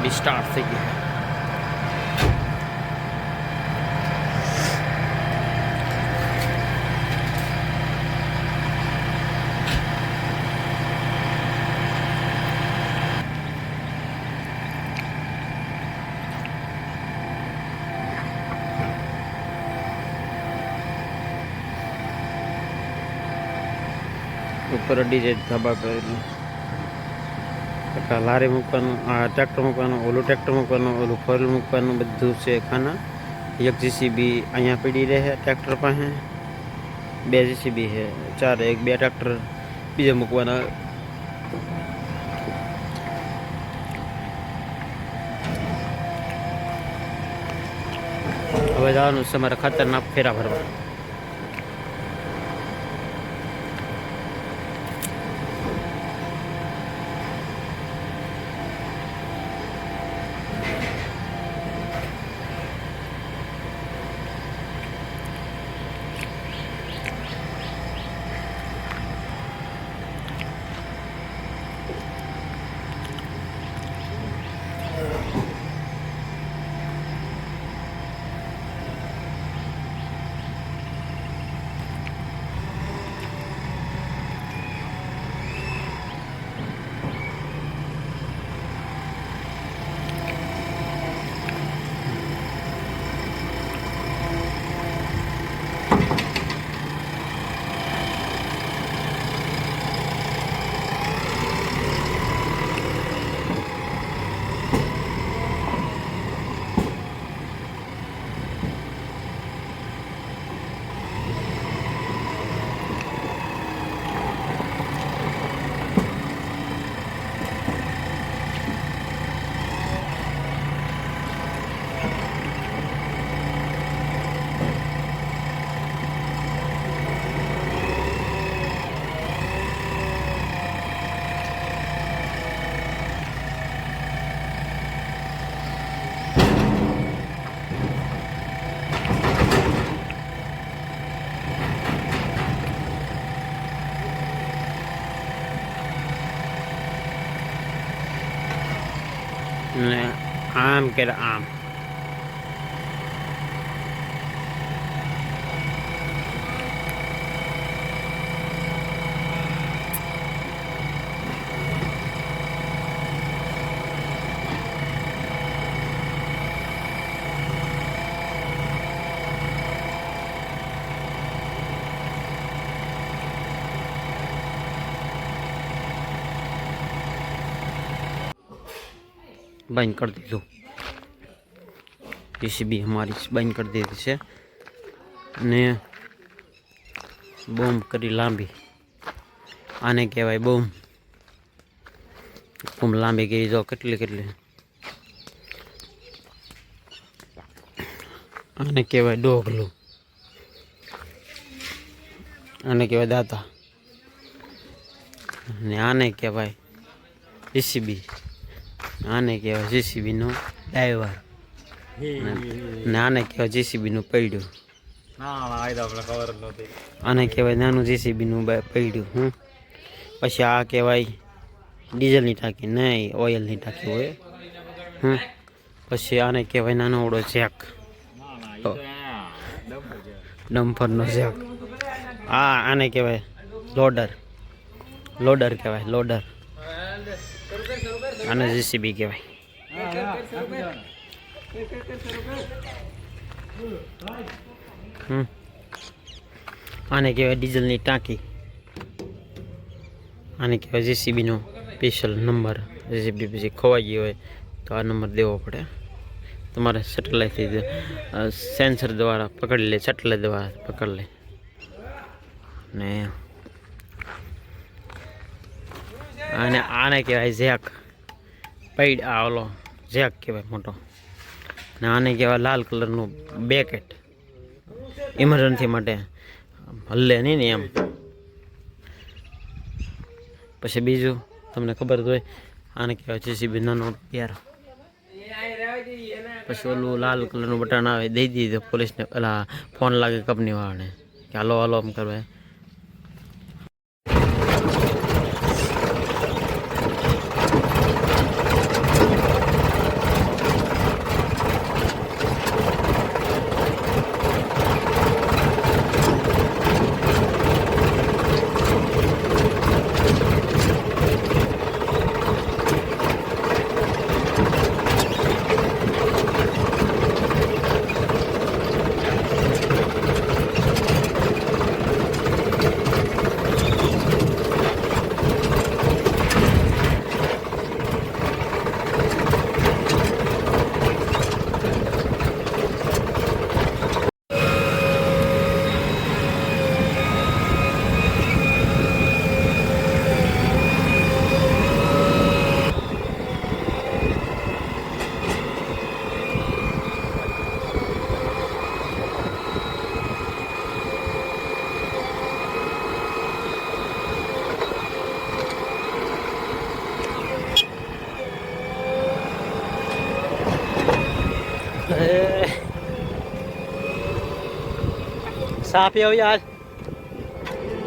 भी स्टार्ट से है ऊपर डीजे धबा कर આ લારી મૂકવાનું આ ટ્રેક્ટર મૂકવાનું ઓલું ટ્રેક્ટર મૂકવાનું ઓલું ફોર મૂકવાનું બધું છે ખાના એક જીસીબી અહીંયા પડી રહે ટ્રેક્ટર પાસે બે જીસીબી છે ચાર એક બે ટ્રેક્ટર બીજે મૂકવાના હવે જવાનું છે મારે ખતરનાક ફેરા ભરવા ને આમ કે આમ. બંધ કરી દીધું. પીસીબી અમારી બંધ કરી દીધી છે. અને બોમ્બ કરી લાંબી. આને કહેવાય બોમ્બ. બોમ્બ લાંબી કરી જો કેટલી કેટલી. આને કહેવાય ડોગલું. આને કહેવાય દાતા. અને આને કહેવાય પીસીબી આને કહેવાય જેસીબીનો ડ્રાઈવર. ને આને કહેવાય જીસીબીનું પૈડું. આને કહેવાય નાનું જેસીબીનું પૈડું હું પછી આ કહેવાય ડીઝલની ટાંકી નહીં ઓઇલની ટાંકી હોય. હમ. પછી આને કહેવાય નાનો ઓળો જેક. ડમ્ફરનો જેક. આ આને કહેવાય લોડર. લોડર કહેવાય લોડર. આને જેસીબી કહેવાય. આને કહેવાય ડીઝલની ટાંકી. આને કહેવાય જેસીબીનો સ્પેશિયલ નંબર જેસીબી પછી ખોવાઈ ગયો હોય તો આ નંબર દેવો પડે. તમારે સેટેલાઇટથી સેન્સર દ્વારા પકડી લે સેટેલાઇટ દ્વારા પકડી લે. અને આને કહેવાય ઝેક. પૈડ આ ઓલો જેક કહેવાય મોટો. ને આને કહેવાય લાલ કલરનું બેકેટ. ઇમરજન્સી માટે. હલ્લે નહીં ને એમ. પછી બીજું તમને ખબર તો હોય, આને કહેવાય જેસીબી નાનો યાર પછી ઓલું લાલ કલરનું બટન આવે, દઈ દીધું પોલીસને પેલા ફોન લાગે કંપનીવાળાને. કે હાલો હાલો, આમ કરવા. Làm.